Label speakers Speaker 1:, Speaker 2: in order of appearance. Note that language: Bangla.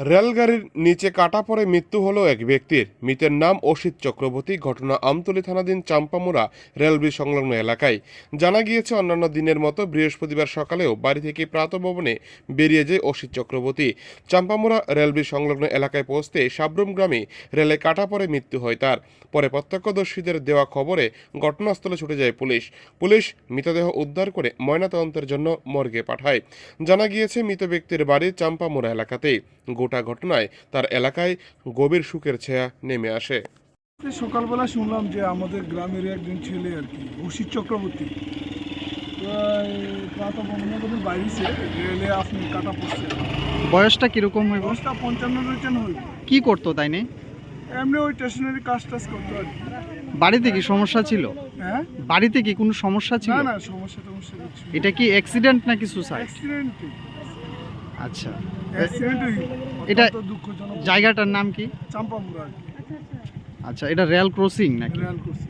Speaker 1: রেলগাড়ির নিচে কাটা পড়ে মৃত্যু হলো এক ব্যক্তির। মৃতের নাম অসিত চক্রবর্তী। ঘটনা আমতলী থানাধীন চাম্পামুরা রেলব্রিজ সংলগ্ন এলাকায়। জানা গিয়েছে, অন্যান্য দিনের মতো বৃহস্পতিবার সকালেও বাড়ি থেকে প্রাতভবনে বেরিয়ে যায় অসিত চক্রবর্তী। চাম্পামুরা রেলব্রিজ সংলগ্ন এলাকায় পৌঁছতে সাবরুম গ্রামে রেলে কাটা পড়ে মৃত্যু হয় তার। পরে প্রত্যক্ষদর্শীদের দেওয়া খবরে ঘটনাস্থলে ছুটে যায় পুলিশ। পুলিশ মৃতদেহ উদ্ধার করে ময়নাতদন্তের জন্য মর্গে পাঠায়। জানা গিয়েছে, মৃত ব্যক্তির বাড়ি চাম্পামুরা এলাকাতেই। গোটা ঘটনায় তার এলাকায় গভীর সুখের ছায়া নেমে আসে।
Speaker 2: সকালবেলা শুনলাম যে আমাদের গ্রামের একজন ছেলে আর কি অসিত চক্রবর্তী।
Speaker 3: বয়সটা কীরকম হইব?
Speaker 2: দশটা পঞ্চান্ন রিটার্ন হইব।
Speaker 3: কি করতো তাই নে?
Speaker 2: এমনি ওই স্টেশনারি কাজ টাজ করতো আর
Speaker 3: বাড়িতে কি সমস্যা ছিল?
Speaker 2: হ্যাঁ?
Speaker 3: বাড়িতে কি কোনো সমস্যা ছিল?
Speaker 2: না না সমস্যা টমস্যা কিছু
Speaker 3: এটা কি অ্যাক্সিডেন্ট নাকি সুসাইড
Speaker 2: অ্যাক্সিডেন্টই
Speaker 3: আচ্ছা। এটা- জায়গাটার নাম কি?
Speaker 2: চাম্পামুরা
Speaker 3: আচ্ছা এটা রেল ক্রসিং নাকি?
Speaker 2: রেল করছে